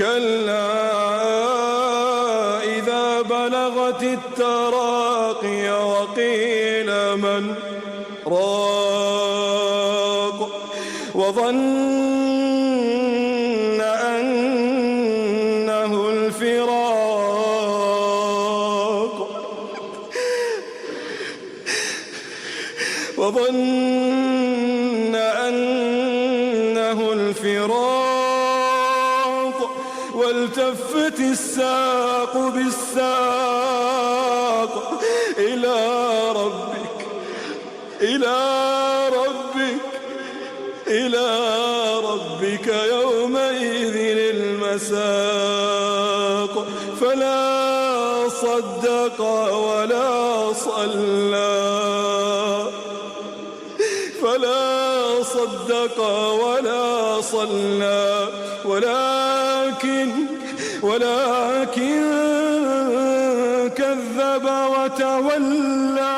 كلا إذا بلغت التراقي وقيل من راق وظن أنه الفراق وظن والتفت الساق بالساق إلى ربك إلى ربك إلى ربك يومئذ المساق. فلا صدق ولا صلى فلا صدق ولا صلى. ولكن ولكن كذب وتولى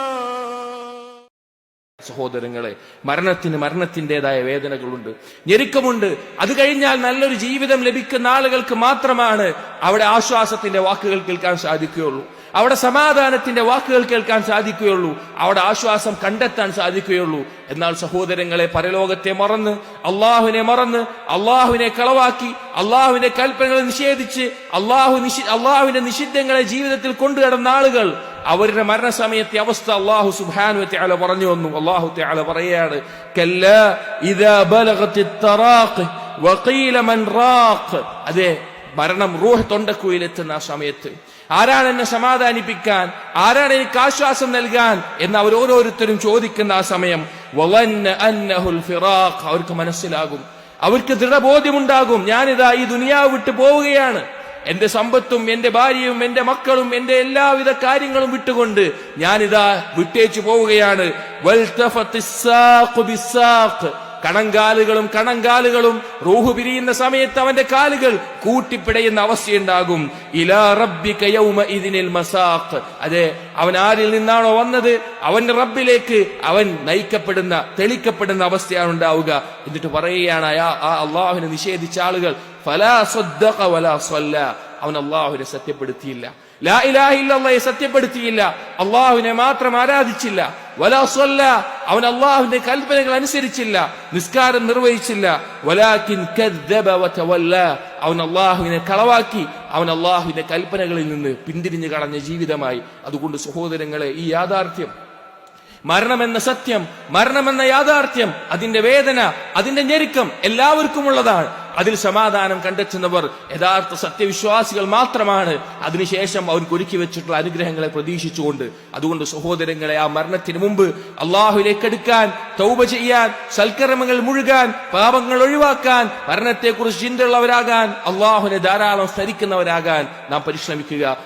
സഹോദരങ്ങളെ മരണത്തിന് മരണത്തിൻ്റെതായ വേദനകളുണ്ട് ഞെരുക്കമുണ്ട് അത് കഴിഞ്ഞാൽ നല്ലൊരു ജീവിതം ലഭിക്കുന്ന ആളുകൾക്ക് മാത്രമാണ് അവിടെ ആശ്വാസത്തിന്റെ വാക്കുകൾ കേൾക്കാൻ സാധിക്കുകയുള്ളൂ അവിടെ സമാധാനത്തിന്റെ വാക്കുകൾ കേൾക്കാൻ സാധിക്കുകയുള്ളൂ. അവിടെ ആശ്വാസം കണ്ടെത്താൻ സാധിക്കുകയുള്ളൂ. എന്നാൽ സഹോദരങ്ങളെ പരലോകത്തെ മറന്ന് അള്ളാഹുവിനെ മറന്ന് അള്ളാഹുവിനെ കളവാക്കി അള്ളാഹുവിന്റെ കൽപ്പനകളെ നിഷേധിച്ച് അള്ളാഹു അള്ളാഹുവിന്റെ നിഷിദ്ധങ്ങളെ ജീവിതത്തിൽ കൊണ്ടുകടന്ന ആളുകൾ അവരുടെ മരണസമയത്തെ അവസ്ഥ അള്ളാഹു സുഹാനു തആല പറഞ്ഞു വന്നു അള്ളാഹു തആല പറയാണ് അതെ മരണം റൂഹ് തൊണ്ടക്കുയിലെത്തുന്ന ആ സമയത്ത്. ആരാണ് എന്നെ സമാധാനിപ്പിക്കാൻ? ആരാണ് എനിക്ക് ആശ്വാസം നൽകാൻ? എന്ന് അവർ ഓരോരുത്തരും ചോദിക്കുന്ന ആ സമയം ഫിറാഖ്. അവർക്ക് മനസ്സിലാകും. അവർക്ക് ദൃഢബോധ്യമുണ്ടാകും. ഞാനിതാ ഈ ദുനിയാവ് വിട്ടു പോവുകയാണ്. എന്റെ സമ്പത്തും എന്റെ ഭാര്യയും എന്റെ മക്കളും എന്റെ എല്ലാവിധ കാര്യങ്ങളും വിട്ടുകൊണ്ട് ഞാനിതാ വിട്ടേച്ചു പോവുകയാണ്. കണങ്കാലുകളും കണങ്കാലുകളും റൂഹ് പിരിയുന്ന സമയത്ത് അവന്റെ കാലുകൾ കൂട്ടിപ്പിടയുന്ന അവസ്ഥയുണ്ടാകും. ഇലാ റബ്ബിക യൗമ ഇതിനിൽ മസാഖ്. അതെ അവൻ ആരിൽ നിന്നാണോ വന്നത്? അവന്റെ റബ്ബിലേക്ക് അവൻ നയിക്കപ്പെടുന്ന തെളിക്കപ്പെടുന്ന അവസ്ഥയാണ് ഉണ്ടാവുക. എന്നിട്ട് പറയുകയാണ് ആ- അള്ളാഹുവിനെ നിഷേധിച്ച ആളുകൾ ഫലാ സ്വദ്ദഖ വലാ അവൻ അള്ളാഹുവിനെ സത്യപ്പെടുത്തിയില്ല. ലാ സത്യപ്പെടുത്തിയില്ല. അള്ളാഹുവിനെ മാത്രം ആരാധിച്ചില്ല. വലാ സ്വല്ല അവൻ അള്ളാഹുവിന്റെ കൽപ്പനകൾ അനുസരിച്ചില്ല. നിസ്കാരം നിർവഹിച്ചില്ല. വതവല്ല അവൻ അള്ളാഹുവിനെ കളവാക്കി. അവൻ അള്ളാഹുവിന്റെ കൽപ്പനകളിൽ നിന്ന് പിന്തിരിഞ്ഞു കളഞ്ഞ ജീവിതമായി. അതുകൊണ്ട് സഹോദരങ്ങളെ ഈ യാഥാർത്ഥ്യം. മരണമെന്ന സത്യം മരണമെന്ന യാഥാർത്ഥ്യം അതിന്റെ വേദന അതിന്റെ ഞെരുക്കം എല്ലാവർക്കും ഉള്ളതാണ് അതിൽ സമാധാനം കണ്ടെത്തുന്നവർ യഥാർത്ഥ സത്യവിശ്വാസികൾ മാത്രമാണ്. അതിനുശേഷം അവർക്ക് ഒരുക്കി വെച്ചിട്ടുള്ള അനുഗ്രഹങ്ങളെ പ്രതീക്ഷിച്ചുകൊണ്ട് അതുകൊണ്ട് സഹോദരങ്ങളെ ആ മരണത്തിന് മുമ്പ് അള്ളാഹുലേക്ക് എടുക്കാൻ തൗബ ചെയ്യാൻ സൽക്കർമ്മങ്ങൾ മുഴുകാൻ പാപങ്ങൾ ഒഴിവാക്കാൻ മരണത്തെക്കുറിച്ച് ചിന്തയുള്ളവരാകാൻ അള്ളാഹുവിനെ ധാരാളം സ്മരിക്കുന്നവരാകാൻ നാം പരിശ്രമിക്കുക.